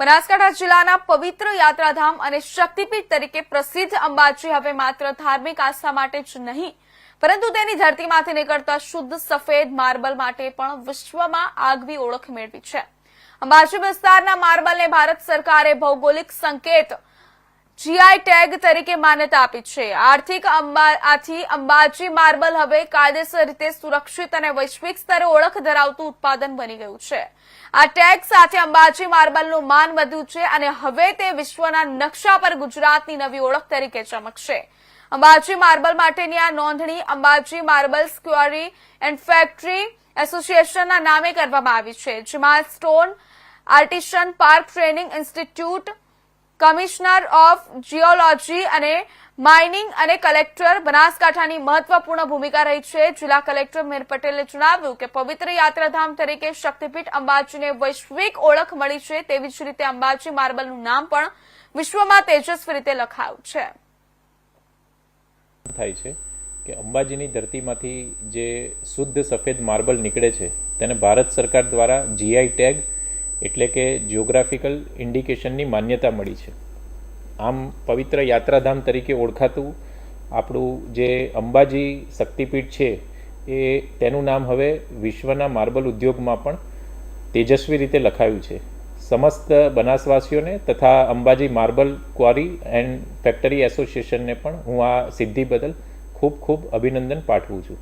બનાસકાંઠા જિલ્લાના પવિત્ર યાત્રાધામ અને શક્તિપીઠ તરીકે પ્રસિદ્ધ અંબાજી હવે માત્ર ધાર્મિક આસ્થા માટે જ નહીં, પરંતુ તેની ધરતીમાંથી નીકળતા શુદ્ધ સફેદ માર્બલ માટે પણ વિશ્વમાં આગવી ઓળખ મેળવી છે. અંબાજી વિસ્તારના માર્બલને ભારત સરકારે ભૌગોલિક સંકેત જીઆઈ ટેગ તરીકે માન્યતા આપી છે. આર્થિક આથી અંબાજી માર્બલ હવે કાયદેસર રીતે સુરક્ષિત અને વૈશ્વિક સ્તરે ઓળખ ધરાવતું ઉત્પાદન બની ગયું છે. આ ટેગ સાથે અંબાજી માર્બલનું માન વધ્યું છે અને હવે તે વિશ્વના નકશા પર ગુજરાતની નવી ઓળખ તરીકે ચમકશે. અંબાજી માર્બલ માટેની આ નોંધણી Ambaji marble quarry and factory એસોસિએશનના નામે કરવામાં આવી છે, જેમાં stone artisan park training institute commissioner of geology અને માઇનિંગ અને કલેક્ટર બનાસકાંઠાની મહત્વપૂર્ણ ભૂમિકા રહી છે. જિલ્લા કલેક્ટર મીર પટેલે જણાવ્યું કે પવિત્ર યાત્રાધામ તરીકે શક્તિપીઠ અંબાજીને વૈશ્વિક ઓળખ મળી છે તેવી જ રીતે અંબાજી માર્બલનું નામ પણ વિશ્વમાં તેજસ્વી રીતે લખાયું છે. થાય છે કે અંબાજીની ધરતીમાંથી જે શુદ્ધ સફેદ માર્બલ નીકળે છે તેને ભારત સરકાર દ્વારા જીઆઈ ટેગ એટલે કે જિયોગ્રાફિકલ ઇન્ડિકેશનની માન્યતા મળી છે. આમ પવિત્ર યાત્રાધામ તરીકે ઓળખાતું આપણું જે અંબાજી શક્તિપીઠ છે, એ તેનું નામ હવે વિશ્વના માર્બલ ઉદ્યોગમાં પણ તેજસ્વી રીતે લખાયું છે. સમસ્ત બનાસવાસીઓને તથા Ambaji marble quarry and factory એસોસિએશનને પણ હું આ સિદ્ધિ બદલ ખૂબ ખૂબ અભિનંદન પાઠવું છું.